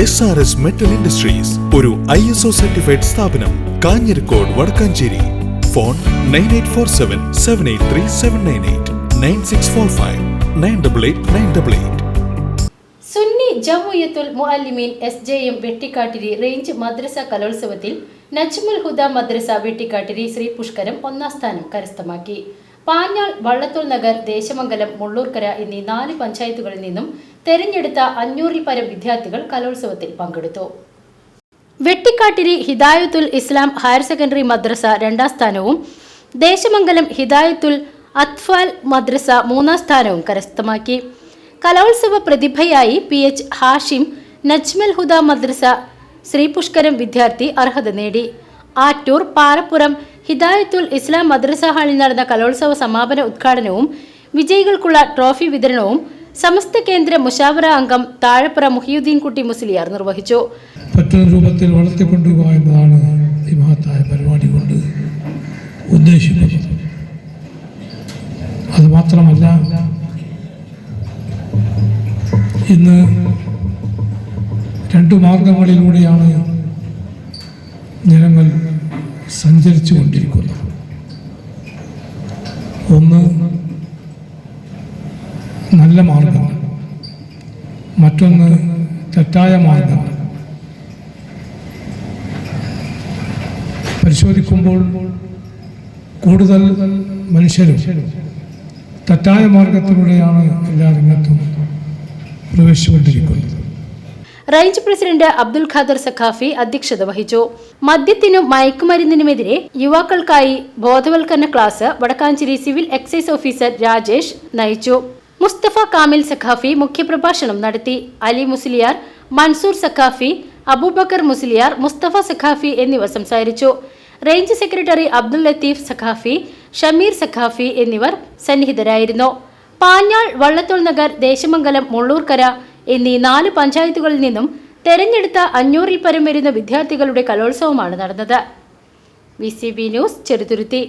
S R S metal industries ഒരു I S O certified സ്ഥാപനം Kanjirakode Vadakkanchery. Phone nine eight four seven seven eight three seven nine eight nine six four five nine double eight nine double eight Sunni Jamiyyathul Muallimeen S J M Vettikkattiri range മദ്രസ കലോത്സവത്തിൽ നജ്മുൽ ഹുദ മദ്രസ വെട്ടിക്കാട്ടിരി ശ്രീ പുഷ്കരം ഒന്നാം സ്ഥാനം കരസ്ഥമാക്കി. പാഞ്ഞാൾ വള്ളത്തോൾ നഗർ ദേശമംഗലം മുള്ളൂർക്കര എന്നീ നാല് പഞ്ചായത്തുകളിൽ നിന്നും തെരഞ്ഞെടുത്ത അഞ്ഞൂറിൽ പരം വിദ്യാർത്ഥികൾ കലോത്സവത്തിൽ പങ്കെടുത്തു. വെട്ടിക്കാട്ടിരി ഹിദായത്തുൽ ഇസ്ലാം ഹയർ സെക്കൻഡറി മദ്രസ രണ്ടാം സ്ഥാനവും ദേശമംഗലം ഹിദായത്തുൽ അത്ഫാൽ മദ്രസ മൂന്നാം സ്ഥാനവും കരസ്ഥമാക്കി. കലോത്സവ പ്രതിഭയായി പി എച്ച് ഹാഷിം നജ്മൽ ഹുദ മദ്രസ ശ്രീപുഷ്കരം വിദ്യാർത്ഥി അർഹത നേടി. ആറ്റൂർ പാറപ്പുറം ഹിദായത്തുൽ ഇസ്ലാം മദ്രസ ഹാളിൽ നടന്ന കലോത്സവ സമാപന ഉദ്ഘാടനവും വിജയികൾക്കുള്ള ട്രോഫി വിതരണവും സമസ്ത കേന്ദ്ര മുഷാവറ അംഗം താഴപ്പുറ മുഹിയുദ്ദീൻ കുട്ടി മുസ്ലിയാർ നിർവഹിച്ചു. മറ്റൊരു രൂപത്തിൽ വളർത്തിക്കൊണ്ടുപോകുക എന്നതാണ് ഈ മഹത്തായ പരിപാടി കൊണ്ട് ഉദ്ദേശിക്കുന്നത്. അത് മാത്രമല്ല ഇന്ന് രണ്ടു മാർഗങ്ങളിലൂടെയാണ് ജനങ്ങൾ സഞ്ചരിച്ചു കൊണ്ടിരിക്കുന്നത് ഒന്ന് നല്ല മാർഗമാണ് മറ്റൊന്ന് തെറ്റായ മാർഗമാണ് പരിശോധിക്കുമ്പോൾ കൂടുതൽ മനുഷ്യരും തെറ്റായ മാർഗത്തിലൂടെയാണ് എല്ലാ രംഗത്തും പ്രവേശിച്ചുകൊണ്ടിരിക്കുന്നത്. റേഞ്ച് പ്രസിഡന്റ് അബ്ദുൽ ഖാദർ സഖാഫി അധ്യക്ഷത വഹിച്ചു. മദ്യത്തിനും മയക്കുമരുന്നിനുമെതിരെ യുവാക്കൾക്കായി ബോധവൽക്കരണ class Vadakkanchery civil excise officer Rajesh നയിച്ചു. മുസ്തഫ കാമിൽ സഖാഫി മുഖ്യപ്രഭാഷണം നടത്തി. അലി മുസ്ലിയാർ മൻസൂർ സഖാഫി അബൂബക്കർ മുസ്ലിയാർ മുസ്തഫ സഖാഫി എന്നിവർ സംസാരിച്ചു. റേഞ്ച് സെക്രട്ടറി അബ്ദുൽ ലത്തീഫ് സഖാഫി ഷമീർ സഖാഫി എന്നിവർ സന്നിഹിതരായിരുന്നു. പാഞ്ഞാൾ വള്ളത്തോൾ നഗർ ദേശമംഗലം മുള്ളൂർക്കര എന്നീ നാല് പഞ്ചായത്തുകളിൽ നിന്നും തെരഞ്ഞെടുത്ത അഞ്ഞൂറിൽ പരം വരുന്ന വിദ്യാർത്ഥികളുടെ കലോത്സവമാണ് നടന്നത്. V news Cheruthuruthy.